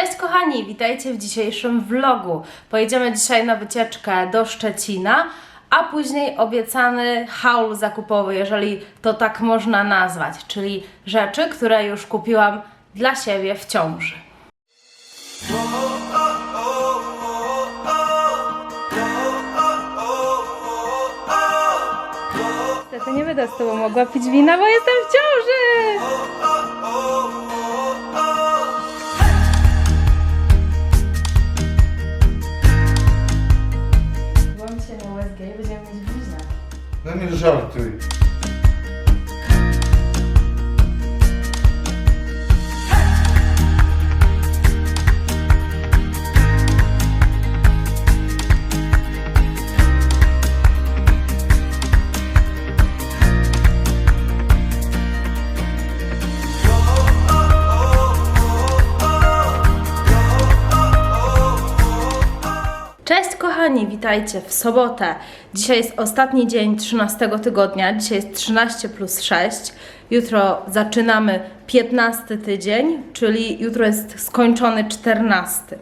Cześć kochani, witajcie w dzisiejszym vlogu. Pojedziemy dzisiaj na wycieczkę do Szczecina, a później obiecany haul zakupowy, jeżeli to tak można nazwać, czyli rzeczy, które już kupiłam dla siebie w ciąży. Niestety nie będę z Tobą mogła pić wina, bo jestem w ciąży! No nie żartuj. Witajcie w sobotę. Dzisiaj jest ostatni dzień 13 tygodnia, dzisiaj jest 13 plus 6. Jutro zaczynamy 15 tydzień, czyli jutro jest skończony 14.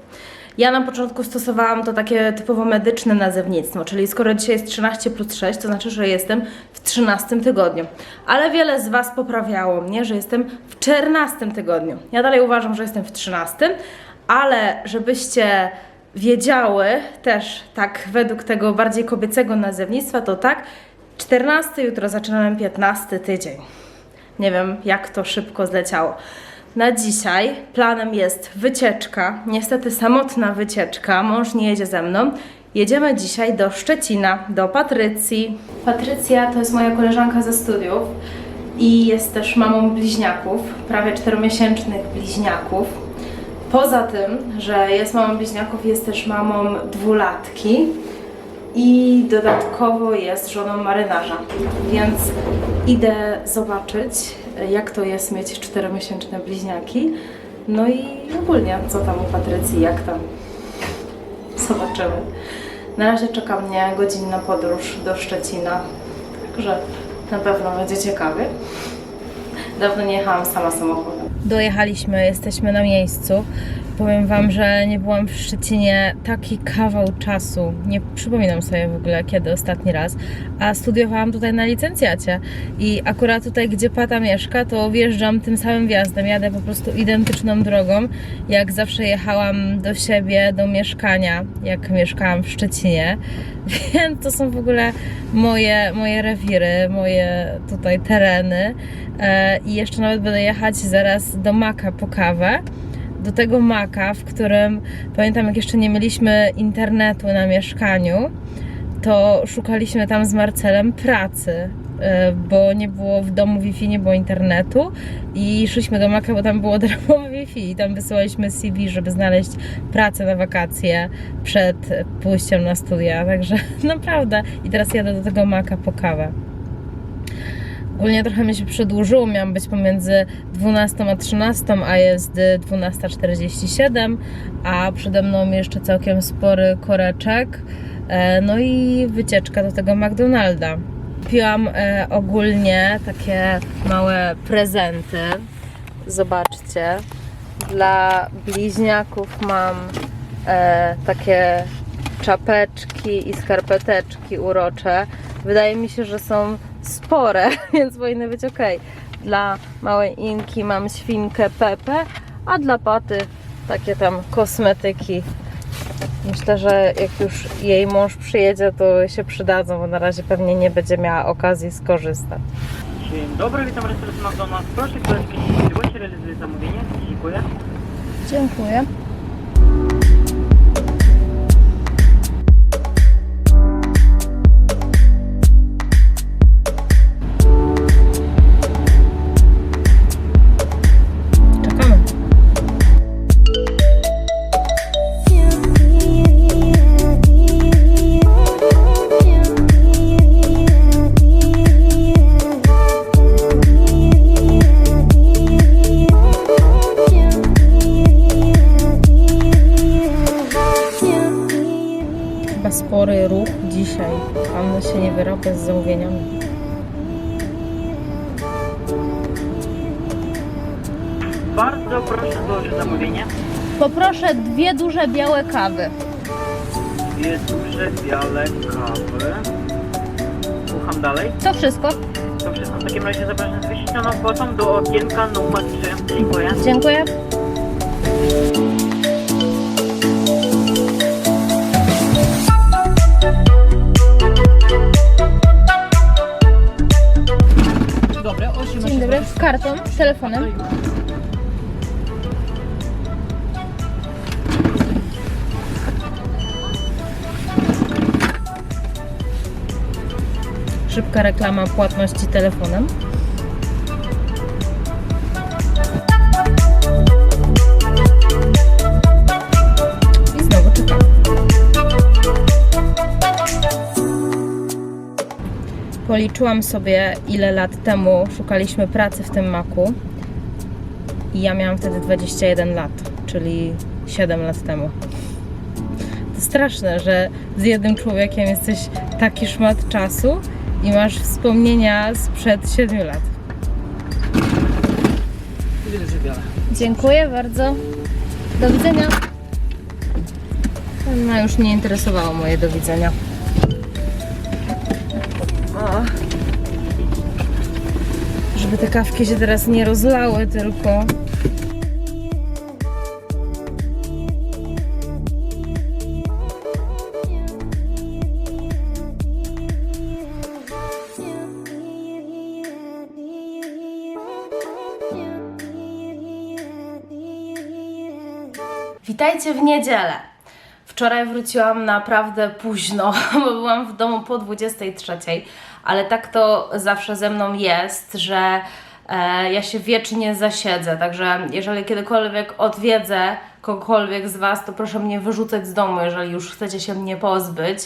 Ja na początku stosowałam to takie typowo medyczne nazewnictwo, czyli skoro dzisiaj jest 13 plus 6, to znaczy, że jestem w 13 tygodniu. Ale wiele z Was poprawiało mnie, że jestem w 14 tygodniu. Ja dalej uważam, że jestem w 13, ale żebyście wiedziały też tak według tego bardziej kobiecego nazewnictwa, to tak, 14 jutro zaczynamy 15 tydzień. Nie wiem, jak to szybko zleciało. Na dzisiaj planem jest wycieczka, niestety samotna wycieczka, mąż nie jedzie ze mną. Jedziemy dzisiaj do Szczecina, do Patrycji. Patrycja to jest moja koleżanka ze studiów i jest też mamą bliźniaków, prawie czteromiesięcznych bliźniaków. Poza tym, że jest mamą bliźniaków, jest też mamą dwulatki i dodatkowo jest żoną marynarza. Więc idę zobaczyć, jak to jest mieć czteromiesięczne bliźniaki. No i ogólnie, co tam u Patrycji, jak tam. Zobaczymy. Na razie czeka mnie godzinna podróż do Szczecina, także na pewno będzie ciekawie. Dawno nie jechałam sama samochodem. Dojechaliśmy, jesteśmy na miejscu. Powiem Wam, że nie byłam w Szczecinie taki kawał czasu. Nie przypominam sobie w ogóle kiedy ostatni raz. A studiowałam tutaj na licencjacie. I akurat tutaj, gdzie Pata mieszka, to wjeżdżam tym samym wjazdem. Jadę po prostu identyczną drogą, jak zawsze jechałam do siebie, do mieszkania, jak mieszkałam w Szczecinie. Więc to są w ogóle moje, moje rewiry, moje tutaj tereny. E, I jeszcze nawet będę jechać zaraz do Maka po kawę. Do tego Maka, w którym pamiętam, jak jeszcze nie mieliśmy internetu na mieszkaniu, to szukaliśmy tam z Marcelem pracy, e, bo nie było w domu Wi-Fi, nie było internetu i szliśmy do Maka, bo tam było darmowe Wi-Fi i tam wysyłaliśmy CV, żeby znaleźć pracę na wakacje przed pójściem na studia, także naprawdę i teraz jadę do tego Maka po kawę. Ogólnie trochę mi się przedłużyło, miałam być pomiędzy 12 a 13, a jest 12.47, a przede mną jeszcze całkiem spory koreczek, e, no i wycieczka do tego McDonalda. Kupiłam e, ogólnie takie małe prezenty, zobaczcie, dla bliźniaków mam e, takie czapeczki i skarpeteczki urocze. Wydaje mi się, że są spore, więc powinny być ok. Dla małej Inki mam świnkę Pepe, a dla Paty takie tam kosmetyki. Myślę, że jak już jej mąż przyjedzie, to się przydadzą, bo na razie pewnie nie będzie miała okazji skorzystać. Dzień dobry, witam w restauracji McDonald's. Proszę niecierpliwości, realizuję zamówienie. Dziękuję. Dziękuję. Zamówieniami. Bardzo proszę złożyć zamówienie. Poproszę dwie duże białe kawy. Dwie duże białe kawy. Słucham dalej. To wszystko. To wszystko w takim razie zapraszam z wyświetloną kwotą do okienka numer 3. Dziękuję. Dziękuję. Dzień dobry. Kartą, telefonem. Szybka reklama płatności telefonem. Policzyłam sobie, ile lat temu szukaliśmy pracy w tym maku. I ja miałam wtedy 21 lat, czyli 7 lat temu. To straszne, że z jednym człowiekiem jesteś taki szmat czasu i masz wspomnienia sprzed 7 lat. Dziękuję bardzo. Do widzenia. No już nie interesowało moje do widzenia. Żeby te kawki się teraz nie rozlały tylko. Witajcie w niedzielę. Wczoraj wróciłam naprawdę późno, bo byłam w domu po 23, ale tak to zawsze ze mną jest, że e, ja się wiecznie zasiedzę. Także jeżeli kiedykolwiek odwiedzę kogokolwiek z Was, to proszę mnie wyrzucać z domu, jeżeli już chcecie się mnie pozbyć,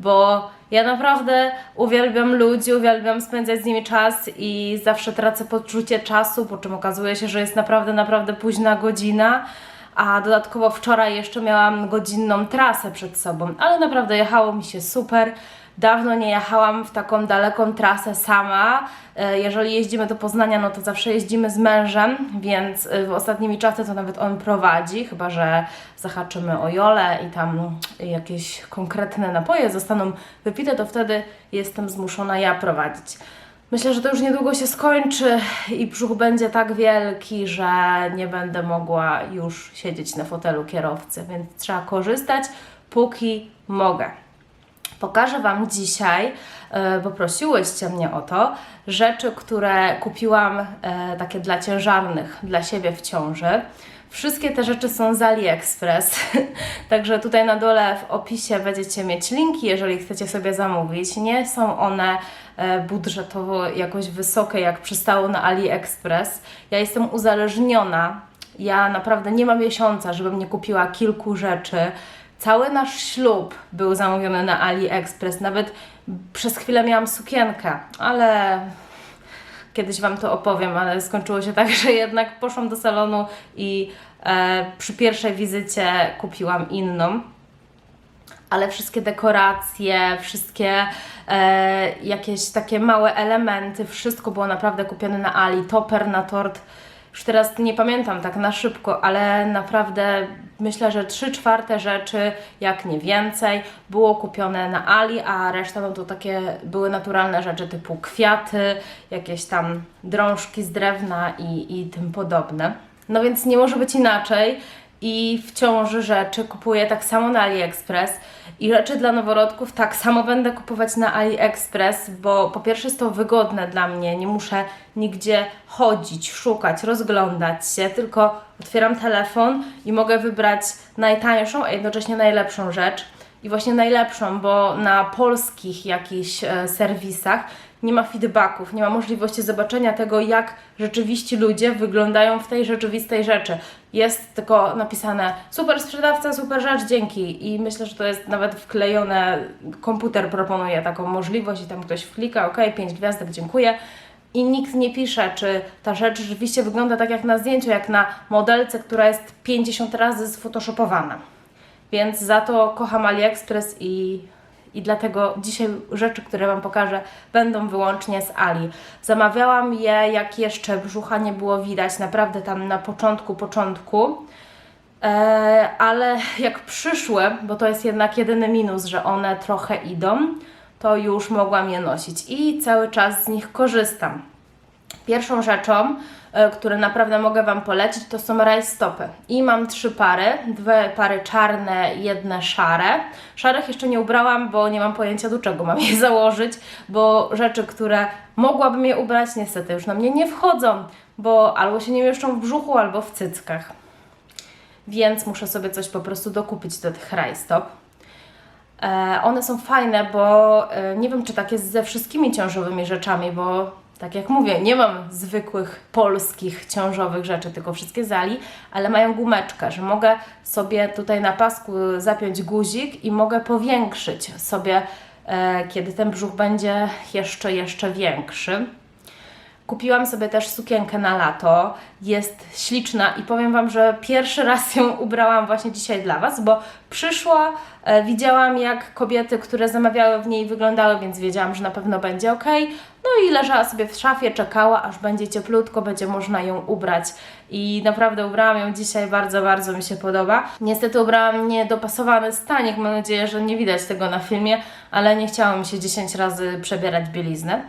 bo ja naprawdę uwielbiam ludzi, uwielbiam spędzać z nimi czas i zawsze tracę poczucie czasu, po czym okazuje się, że jest naprawdę, naprawdę późna godzina. A dodatkowo wczoraj jeszcze miałam godzinną trasę przed sobą, ale naprawdę jechało mi się super. Dawno nie jechałam w taką daleką trasę sama. E, Jeżeli jeździmy do Poznania, no to zawsze jeździmy z mężem, więc e, w ostatnimi czasy to nawet on prowadzi, chyba że zahaczymy o Jolę i tam jakieś konkretne napoje zostaną wypite, to wtedy jestem zmuszona ja prowadzić. Myślę, że to już niedługo się skończy i brzuch będzie tak wielki, że nie będę mogła już siedzieć na fotelu kierowcy, więc trzeba korzystać, póki mogę. Pokażę Wam dzisiaj, e, bo prosiłyście mnie o to, rzeczy, które kupiłam e, takie dla ciężarnych, dla siebie w ciąży. Wszystkie te rzeczy są z AliExpress, także tutaj na dole w opisie będziecie mieć linki, jeżeli chcecie sobie zamówić. Nie są one e, budżetowo jakoś wysokie, jak przystało na AliExpress. Ja jestem uzależniona. Ja naprawdę nie mam miesiąca, żebym nie kupiła kilku rzeczy. Cały nasz ślub był zamówiony na AliExpress. Nawet przez chwilę miałam sukienkę, ale kiedyś Wam to opowiem, ale skończyło się tak, że jednak poszłam do salonu i e, przy pierwszej wizycie kupiłam inną. Ale wszystkie dekoracje, wszystkie e, jakieś takie małe elementy, wszystko było naprawdę kupione na Ali. Toper na tort. Już teraz nie pamiętam tak na szybko, ale naprawdę myślę, że 3 czwarte rzeczy, jak nie więcej, było kupione na Ali, a reszta no to takie były naturalne rzeczy typu kwiaty, jakieś tam drążki z drewna i, i tym podobne. No więc nie może być inaczej i w ciąży rzeczy kupuję tak samo na AliExpress i rzeczy dla noworodków tak samo będę kupować na AliExpress, bo po pierwsze jest to wygodne dla mnie, nie muszę nigdzie chodzić, szukać, rozglądać się, tylko otwieram telefon i mogę wybrać najtańszą, a jednocześnie najlepszą rzecz. I właśnie najlepszą, bo na polskich jakichś e, serwisach nie ma feedbacków, nie ma możliwości zobaczenia tego, jak rzeczywiście ludzie wyglądają w tej rzeczywistej rzeczy. Jest tylko napisane super sprzedawca, super rzecz, dzięki. I myślę, że to jest nawet wklejone, komputer proponuje taką możliwość i tam ktoś wklika, ok, 5 gwiazdek, dziękuję. I nikt nie pisze, czy ta rzecz rzeczywiście wygląda tak jak na zdjęciu, jak na modelce, która jest 50 razy sfotoshopowana. Więc za to kocham AliExpress i, i dlatego dzisiaj rzeczy, które Wam pokażę, będą wyłącznie z Ali. Zamawiałam je, jak jeszcze brzucha nie było widać, naprawdę tam na początku, początku. E, ale jak przyszły, bo to jest jednak jedyny minus, że one trochę idą, to już mogłam je nosić i cały czas z nich korzystam. Pierwszą rzeczą, e, które naprawdę mogę Wam polecić, to są rajstopy. I mam trzy pary, dwie pary czarne, jedne szare. Szarych jeszcze nie ubrałam, bo nie mam pojęcia do czego mam je założyć, bo rzeczy, które mogłabym je ubrać, niestety już na mnie nie wchodzą, bo albo się nie mieszczą w brzuchu, albo w cyckach. Więc muszę sobie coś po prostu dokupić do tych rajstop. E, one są fajne, bo e, nie wiem, czy tak jest ze wszystkimi ciążowymi rzeczami, bo tak jak mówię, nie mam zwykłych polskich ciążowych rzeczy, tylko wszystkie zali, ale mają gumeczkę, że mogę sobie tutaj na pasku zapiąć guzik i mogę powiększyć sobie, e, kiedy ten brzuch będzie jeszcze, jeszcze większy. Kupiłam sobie też sukienkę na lato. Jest śliczna i powiem Wam, że pierwszy raz ją ubrałam właśnie dzisiaj dla Was, bo przyszła, e, widziałam jak kobiety, które zamawiały w niej wyglądały, więc wiedziałam, że na pewno będzie ok. No i leżała sobie w szafie, czekała, aż będzie cieplutko, będzie można ją ubrać. I naprawdę ubrałam ją dzisiaj, bardzo, bardzo mi się podoba. Niestety ubrałam niedopasowany stanik, mam nadzieję, że nie widać tego na filmie, ale nie chciało mi się 10 razy przebierać bieliznę.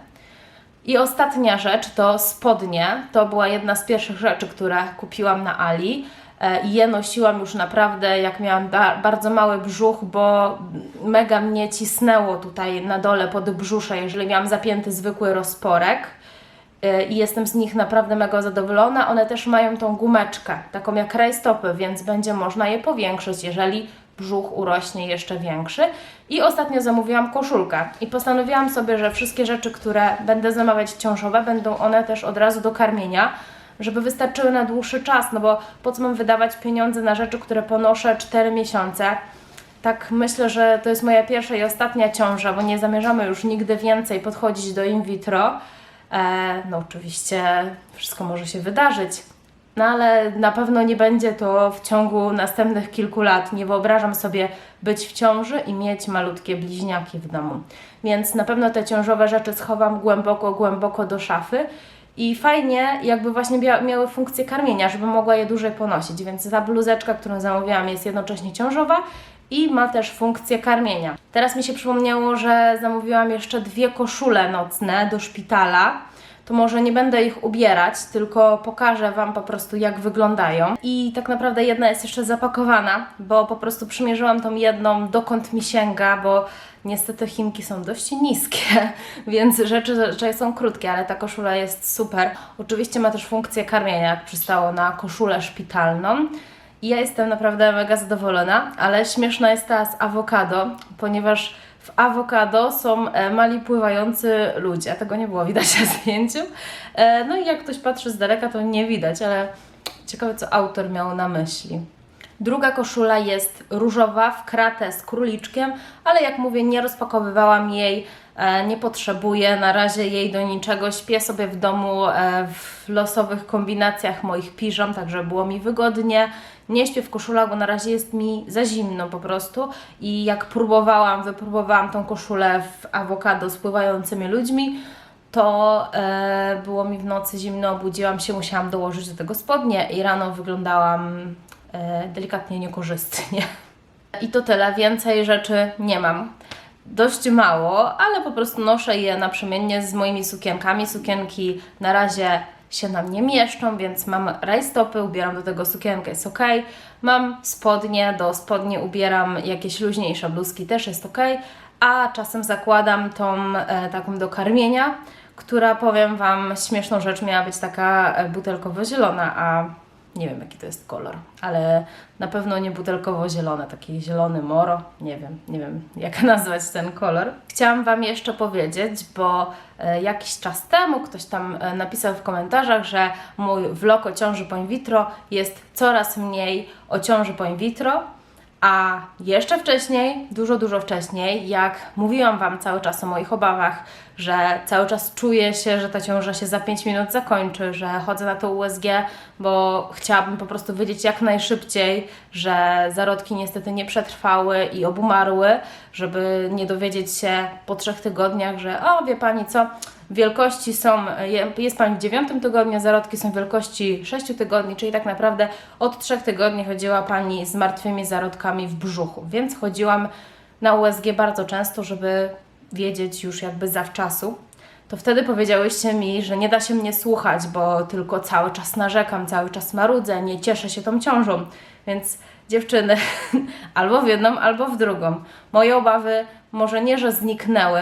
I ostatnia rzecz to spodnie. To była jedna z pierwszych rzeczy, które kupiłam na Ali. E, I je nosiłam już naprawdę, jak miałam ba- bardzo mały brzuch, bo mega mnie cisnęło tutaj na dole pod brzusze, jeżeli miałam zapięty zwykły rozporek. E, I jestem z nich naprawdę mega zadowolona. One też mają tą gumeczkę, taką jak rajstopy, więc będzie można je powiększyć, jeżeli brzuch urośnie jeszcze większy. I ostatnio zamówiłam koszulkę i postanowiłam sobie, że wszystkie rzeczy, które będę zamawiać ciążowe, będą one też od razu do karmienia, żeby wystarczyły na dłuższy czas, no bo po co mam wydawać pieniądze na rzeczy, które ponoszę 4 miesiące. Tak myślę, że to jest moja pierwsza i ostatnia ciąża, bo nie zamierzamy już nigdy więcej podchodzić do in vitro. E, no oczywiście wszystko może się wydarzyć. No ale na pewno nie będzie to w ciągu następnych kilku lat. Nie wyobrażam sobie być w ciąży i mieć malutkie bliźniaki w domu. Więc na pewno te ciążowe rzeczy schowam głęboko, głęboko do szafy. I fajnie, jakby właśnie mia- miały funkcję karmienia, żeby mogła je dłużej ponosić. Więc ta bluzeczka, którą zamówiłam, jest jednocześnie ciążowa i ma też funkcję karmienia. Teraz mi się przypomniało, że zamówiłam jeszcze dwie koszule nocne do szpitala to może nie będę ich ubierać, tylko pokażę Wam po prostu jak wyglądają. I tak naprawdę jedna jest jeszcze zapakowana, bo po prostu przymierzyłam tą jedną dokąd mi sięga, bo niestety Chinki są dość niskie, więc rzeczy zazwyczaj są krótkie, ale ta koszula jest super. Oczywiście ma też funkcję karmienia, jak przystało na koszulę szpitalną. I ja jestem naprawdę mega zadowolona, ale śmieszna jest ta z awokado, ponieważ w awokado są e, mali pływający ludzie. Tego nie było widać na zdjęciu. E, No i jak ktoś patrzy z daleka, to nie widać, ale ciekawe, co autor miał na myśli. Druga koszula jest różowa, w kratę z króliczkiem, ale jak mówię, nie rozpakowywałam jej, e, nie potrzebuję na razie jej do niczego. Śpię sobie w domu e, w losowych kombinacjach moich piżam, także było mi wygodnie. Nie śpię w koszulach, bo na razie jest mi za zimno po prostu. I jak próbowałam, wypróbowałam tą koszulę w awokado z pływającymi ludźmi, to e, było mi w nocy zimno, obudziłam się, musiałam dołożyć do tego spodnie i rano wyglądałam delikatnie niekorzystnie. I to tyle, więcej rzeczy nie mam. Dość mało, ale po prostu noszę je naprzemiennie z moimi sukienkami. Sukienki na razie się nam nie mieszczą, więc mam rajstopy, ubieram do tego sukienkę, jest ok. Mam spodnie, do spodni ubieram jakieś luźniejsze bluzki, też jest ok. A czasem zakładam tą e, taką do karmienia, która powiem Wam śmieszną rzecz, miała być taka e, butelkowo-zielona, a nie wiem jaki to jest kolor, ale na pewno nie butelkowo-zielone, taki zielony moro, nie wiem, nie wiem jak nazwać ten kolor. Chciałam Wam jeszcze powiedzieć, bo e, jakiś czas temu ktoś tam e, napisał w komentarzach, że mój vlog o ciąży po in vitro jest coraz mniej o ciąży po in vitro, a jeszcze wcześniej, dużo, dużo wcześniej, jak mówiłam Wam cały czas o moich obawach, że cały czas czuję się, że ta ciąża się za 5 minut zakończy, że chodzę na to USG, bo chciałabym po prostu wiedzieć jak najszybciej, że zarodki niestety nie przetrwały i obumarły, żeby nie dowiedzieć się po trzech tygodniach, że o, wie Pani co, Wielkości są, je- jest Pani w dziewiątym tygodniu, zarodki są wielkości 6 tygodni, czyli tak naprawdę od 3 tygodni chodziła Pani z martwymi zarodkami w brzuchu, więc chodziłam na USG bardzo często, żeby wiedzieć już jakby zawczasu. To wtedy powiedziałyście mi, że nie da się mnie słuchać, bo tylko cały czas narzekam, cały czas marudzę, nie cieszę się tą ciążą. Więc dziewczyny, albo w jedną, albo w drugą. Moje obawy może nie, że zniknęły,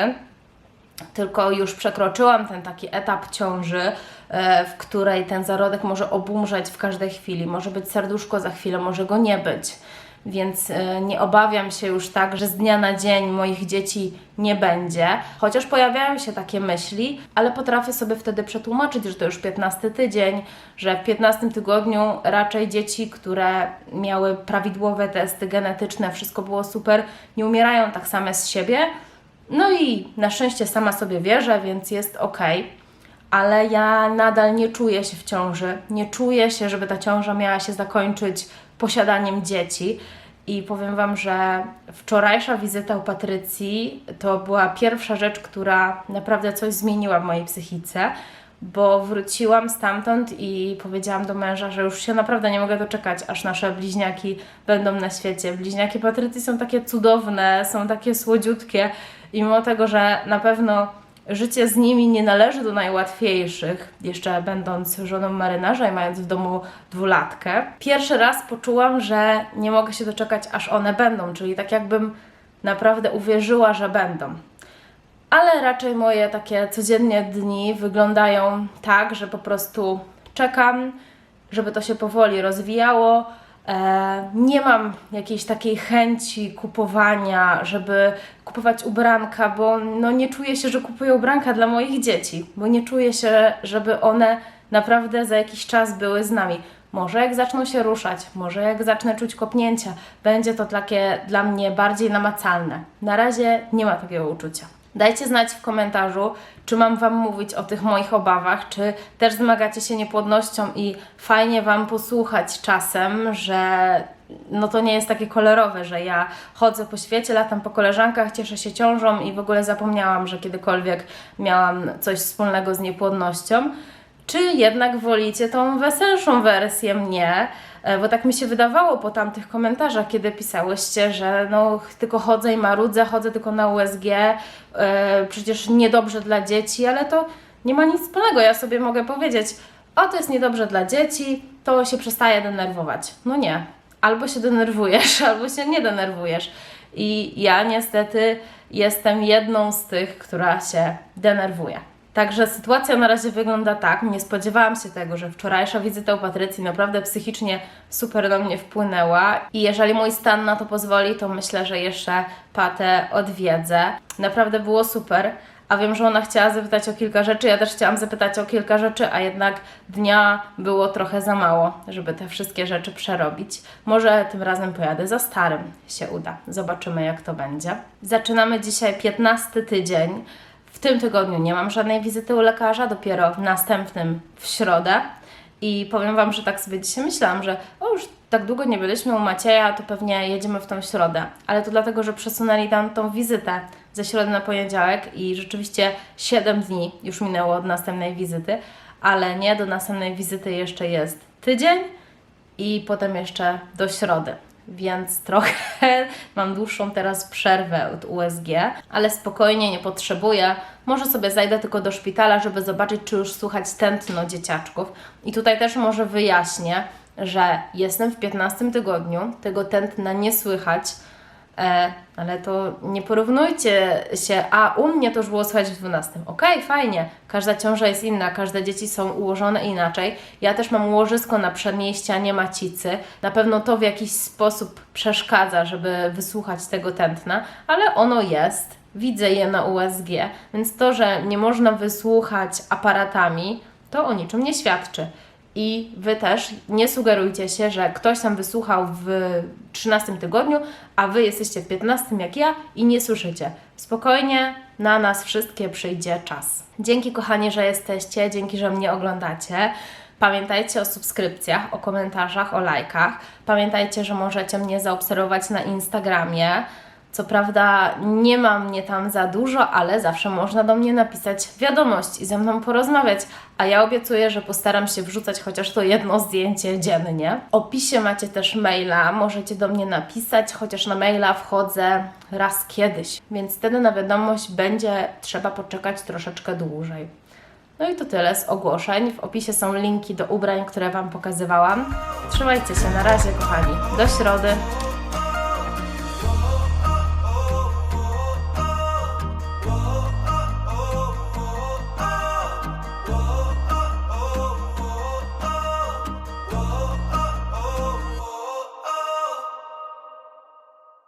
tylko już przekroczyłam ten taki etap ciąży, e, w której ten zarodek może obumrzeć w każdej chwili. Może być serduszko za chwilę, może go nie być. Więc e, nie obawiam się już tak, że z dnia na dzień moich dzieci nie będzie. Chociaż pojawiają się takie myśli, ale potrafię sobie wtedy przetłumaczyć, że to już 15 tydzień, że w 15 tygodniu raczej dzieci, które miały prawidłowe testy genetyczne, wszystko było super, nie umierają tak same z siebie. No i na szczęście sama sobie wierzę, więc jest ok. Ale ja nadal nie czuję się w ciąży. Nie czuję się, żeby ta ciąża miała się zakończyć posiadaniem dzieci. I powiem Wam, że wczorajsza wizyta u Patrycji to była pierwsza rzecz, która naprawdę coś zmieniła w mojej psychice, bo wróciłam stamtąd i powiedziałam do męża, że już się naprawdę nie mogę doczekać, aż nasze bliźniaki będą na świecie. Bliźniaki Patrycji są takie cudowne, są takie słodziutkie i mimo tego, że na pewno życie z nimi nie należy do najłatwiejszych, jeszcze będąc żoną marynarza i mając w domu dwulatkę, pierwszy raz poczułam, że nie mogę się doczekać, aż one będą, czyli tak jakbym naprawdę uwierzyła, że będą. Ale raczej moje takie codziennie dni wyglądają tak, że po prostu czekam, żeby to się powoli rozwijało. E, nie mam jakiejś takiej chęci kupowania, żeby kupować ubranka, bo no nie czuję się, że kupuję ubranka dla moich dzieci, bo nie czuję się, żeby one naprawdę za jakiś czas były z nami. Może jak zaczną się ruszać, może jak zacznę czuć kopnięcia, będzie to takie dla mnie bardziej namacalne. Na razie nie ma takiego uczucia. Dajcie znać w komentarzu, czy mam Wam mówić o tych moich obawach, czy też zmagacie się niepłodnością i fajnie Wam posłuchać czasem, że no to nie jest takie kolorowe, że ja chodzę po świecie, latam po koleżankach, cieszę się ciążą i w ogóle zapomniałam, że kiedykolwiek miałam coś wspólnego z niepłodnością. Czy jednak wolicie tą weselszą wersję mnie? E, Bo tak mi się wydawało po tamtych komentarzach, kiedy pisałyście, że no tylko chodzę i marudzę, chodzę tylko na USG, e, przecież niedobrze dla dzieci, ale to nie ma nic wspólnego. Ja sobie mogę powiedzieć, o to jest niedobrze dla dzieci, to się przestaje denerwować. No nie. Albo się denerwujesz, albo się nie denerwujesz. I ja niestety jestem jedną z tych, która się denerwuje. Także sytuacja na razie wygląda tak. Nie spodziewałam się tego, że wczorajsza wizyta u Patrycji naprawdę psychicznie super do mnie wpłynęła. I jeżeli mój stan na to pozwoli, to myślę, że jeszcze Patę odwiedzę. Naprawdę było super. A wiem, że ona chciała zapytać o kilka rzeczy. Ja też chciałam zapytać o kilka rzeczy, a jednak dnia było trochę za mało, żeby te wszystkie rzeczy przerobić. Może tym razem pojadę za starym, się uda. Zobaczymy, jak to będzie. Zaczynamy dzisiaj 15 tydzień. Tym tygodniu nie mam żadnej wizyty u lekarza, dopiero w następnym w środę. I powiem Wam, że tak sobie dzisiaj myślałam, że o już tak długo nie byliśmy u Macieja, to pewnie jedziemy w tą środę. Ale to dlatego, że przesunęli tam tą wizytę ze środy na poniedziałek i rzeczywiście 7 dni już minęło od następnej wizyty, ale nie, do następnej wizyty jeszcze jest tydzień i potem jeszcze do środy. Więc trochę mam dłuższą teraz przerwę od USG, ale spokojnie nie potrzebuję. Może sobie zajdę tylko do szpitala, żeby zobaczyć, czy już słychać tętno dzieciaczków. I tutaj też może wyjaśnię, że jestem w 15 tygodniu, tego tętna nie słychać, ale to nie porównujcie się, a u mnie to już było słychać w 12. Okej, fajnie, każda ciąża jest inna, każde dzieci są ułożone inaczej. Ja też mam łożysko na przedniej ścianie macicy. Na pewno to w jakiś sposób przeszkadza, żeby wysłuchać tego tętna, ale ono jest. Widzę je na USG, więc to, że nie można wysłuchać aparatami, to o niczym nie świadczy. I Wy też nie sugerujcie się, że ktoś tam wysłuchał w 13 tygodniu, a Wy jesteście w 15 jak ja i nie słyszycie. Spokojnie, na nas wszystkie przyjdzie czas. Dzięki kochani, że jesteście, dzięki, że mnie oglądacie. Pamiętajcie o subskrypcjach, o komentarzach, o lajkach. Pamiętajcie, że możecie mnie zaobserwować na Instagramie. Co prawda nie ma mnie tam za dużo, ale zawsze można do mnie napisać wiadomość i ze mną porozmawiać. A ja obiecuję, że postaram się wrzucać chociaż to jedno zdjęcie dziennie. W opisie macie też maila, możecie do mnie napisać, chociaż na maila wchodzę raz kiedyś, więc wtedy na wiadomość będzie trzeba poczekać troszeczkę dłużej. No i to tyle z ogłoszeń. W opisie są linki do ubrań, które Wam pokazywałam. Trzymajcie się, na razie kochani. Do środy.